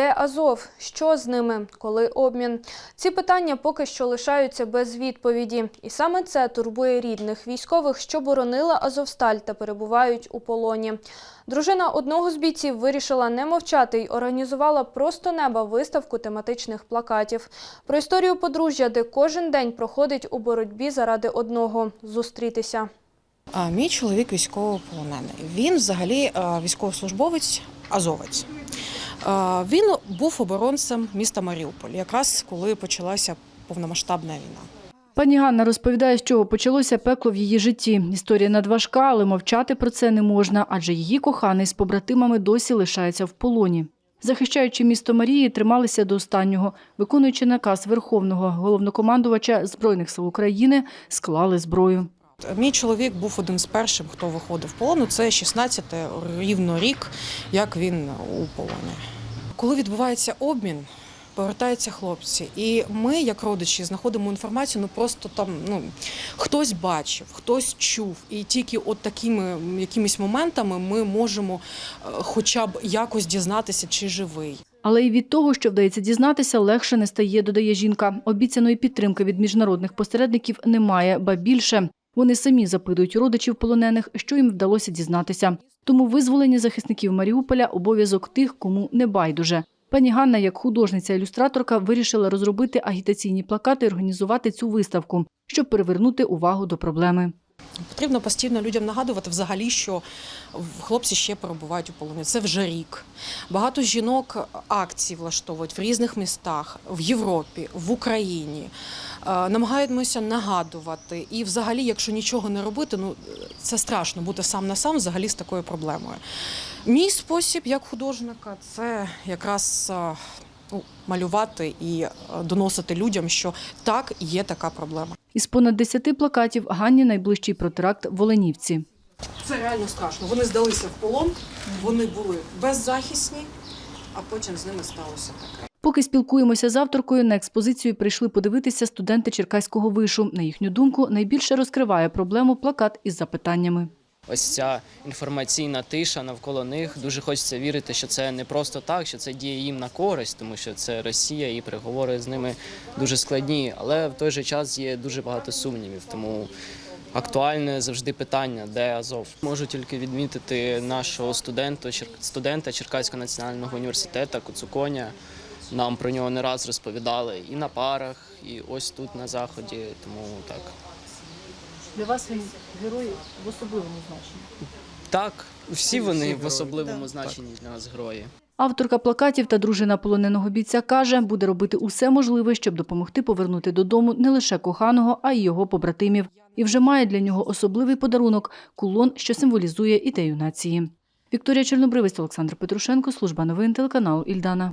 Де Азов? Що з ними? Коли обмін? Ці питання поки що лишаються без відповіді. І саме це турбує рідних військових, що боронили Азовсталь та перебувають у полоні. Дружина одного з бійців вирішила не мовчати й організувала просто неба виставку тематичних плакатів. Про історію подружжя, де кожен день проходить у боротьбі заради одного зустрітися. А, Мій чоловік військовополонений. Він взагалі е, військовослужбовець, азовець. Він був оборонцем міста Маріуполь, якраз коли почалася повномасштабна війна. Пані Ганна розповідає, з чого почалося пекло в її житті. Історія надважка, але мовчати про це не можна, адже її коханий з побратимами досі лишається в полоні. Захищаючи місто Марії, трималися до останнього. Виконуючи наказ Верховного головнокомандувача Збройних сил України, склали зброю. Мій чоловік був один з перших, хто виходив в полону. Це 16 рівно рік, як він у полоні. Коли відбувається обмін, повертаються хлопці. І ми, як родичі, знаходимо інформацію, ну просто там ну, хтось бачив, хтось чув. І тільки от такими якимись моментами ми можемо е, хоча б якось дізнатися, чи живий. Але і від того, що вдається дізнатися, легше не стає, додає жінка. Обіцяної підтримки від міжнародних посередників немає, ба більше. Вони самі запитують родичів полонених, що їм вдалося дізнатися. Тому визволення захисників Маріуполя – обов'язок тих, кому не байдуже. Пані Ганна, як художниця-ілюстраторка, вирішила розробити агітаційні плакати і організувати цю виставку, щоб привернути увагу до проблеми. Потрібно постійно людям нагадувати взагалі, що хлопці ще перебувають у полоні. Це вже рік. Багато жінок акцій влаштовують в різних містах, в Європі, в Україні. Е, Намагаємося нагадувати. І взагалі, якщо нічого не робити, ну це страшно бути сам на сам взагалі з такою проблемою. Мій спосіб як художника це якраз е, ну, малювати і е, доносити людям, що так, є така проблема. Із понад 10 плакатів Ганні найближчий протеракт в Оленівці. Це реально страшно. Вони здалися в полон, вони були беззахисні, а потім з ними сталося таке. Поки спілкуємося з авторкою, на експозицію прийшли подивитися студенти Черкаського вишу. На їхню думку, найбільше розкриває проблему плакат із запитаннями. ось ця інформаційна тиша навколо них. Дуже хочеться вірити, що це не просто так, що це діє їм на користь, тому що це Росія і переговори з ними дуже складні. Але в той же час є дуже багато сумнівів. Тому актуальне завжди питання, де Азов. Можу тільки відмітити нашого студента, студента Черкаського національного університету Куцуконя. Нам про нього не раз розповідали і на парах, і ось тут на заході. Тому так. Для вас він герой в особливому значенні. Так, всі вони в особливому значенні для нас герої. Авторка плакатів та дружина полоненого бійця каже, буде робити усе можливе, щоб допомогти повернути додому не лише коханого, а й його побратимів. І вже має для нього особливий подарунок – кулон, що символізує ідею нації. Вікторія Чорнобривець, Олександр Петрушенко, служба новин телеканалу Ільдана.